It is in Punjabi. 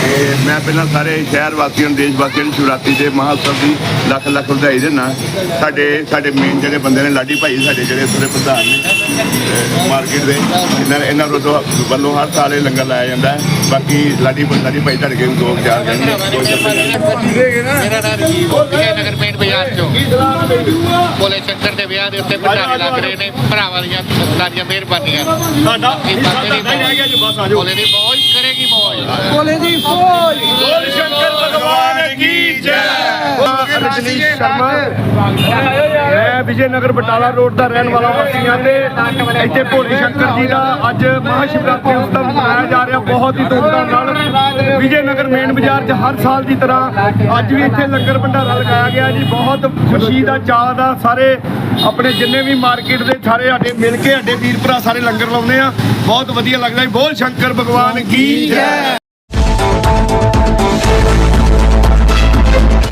ਤੇ ਮੈਂ ਪਹਿਲਾਂ ਸਾਰੇ ਸ਼ਹਿਰ ਵਾਸੀਆਂ ਨੂੰ ਦੇਸ਼ ਵਾਸੀਆਂ ਨੂੰ ਸ਼ਿਵਰਾਤਰੀ ਦੇ ਮਹਾਉਤਸਵ ਦੀ ਲੱਖ ਲੱਖ ਵਧਾਈ ਦਿੰਦਾ ਸਾਡੇ ਸਾਡੇ ਮੇਨ ਜਿਹੜੇ ਬੰਦੇ ਨੇ ਲਾਡੀ ਭਾਈ ਸਾਡੇ ਜਿਹੜੇ ਦੇ ਪ੍ਰਧਾਨ ਨੇ ਮਾਰਕੀਟ ਦੇ ਇਹਨਾਂ ਇਹਨਾਂ ਵੱਲੋਂ ਵੱਲੋਂ ਹਰ ਸਾਲ ਇਹ ਲੰਗਰ ਲਾਇਆ ਜਾਂਦਾ ਹੈ। ਬਾਕੀ ਲਾਡੀ ਲਾਡੀ ਭਾਈ ਤੁਹਾਡੇ ਕੋਲ ਦੋ ਚਾਰ ਦੋ ਚਾਰ ਮੇਰਾ ਨਾਮ ਰਜੀਵ ਨਗਰ ਮੇਨ ਬਾਜ਼ਾਰ ਚੋਂ ਬੋਲੇ ਸ਼ੰਕਰ ਦੇ ਵਿਆਹ ਦੇ ਉੱਤੇ ਭੰਡਾਰੇ ਲੱਗ ਰਹੇ ਨੇ ਭਰਾਵਾਂ ਦੀਆਂ ਸਾਰੀਆਂ ਮਿਹਰਬਾਨੀਆਂ। ਸਾਡਾ ਇਹ ਦੀ ਗਿਆ ਜੀ ਬਸ ਬੋਲੇ ਦੀ ਮੌਜ ਕਰੇਗੀ ਮੌਜ। ਬੋਲ ਰਜਨੀਸ਼ ਸ਼ਰਮਾ। ਮੈਂ ਵਿਜੇ ਨਗਰ ਬਟਾਲਾ ਰੋਡ ਦਾ ਰਹਿਣ ਵਾਲਾ ਵਾਸੀ ਤੇ ਇੱਥੇ ਭੋਲੇ ਸ਼ੰਕਰ ਜੀ ਦਾ ਅੱਜ ਮਹਾਸ਼ਿਵਰਾਤਰੀ ਉਤਸਵ ਮਨਾਇਆ ਜਾ ਰਿਹਾ। ਬਹੁਤ ਹੀ ਧੂਮਧਾਮ ਨਾਲ ਵਿਜੇ ਨਗਰ ਮੇਨ ਬਾਜ਼ਾਰ 'ਚ ਹਰ ਸਾਲ ਦੀ ਤਰ੍ਹਾਂ ਅੱਜ ਵੀ ਇੱਥੇ ਲੰਗਰ ਭੰਡਾਰਾ ਲਗਾਇਆ ਗਿਆ ਜੀ। ਬਹੁਤ ਖੁਸ਼ੀ ਦਾ ਚਾਅ ਦਾ ਸਾਰੇ ਆਪਣੇ ਜਿੰਨੇ ਵੀ ਮਾਰਕੀਟ ਦੇ ਸਾਰੇ ਸਾਡੇ ਮਿਲ ਕੇ ਸਾਡੇ ਵੀਰ ਭਰਾ ਸਾਰੇ ਲੰਗਰ ਲਾਉਂਦੇ ਆ। ਬਹੁਤ ਵਧੀਆ ਲੱਗਦਾ ਜੀ। ਬੋਲ ਸ਼ੰਕਰ, ਭਗਵਾਨ ਕੀ ਜੈ।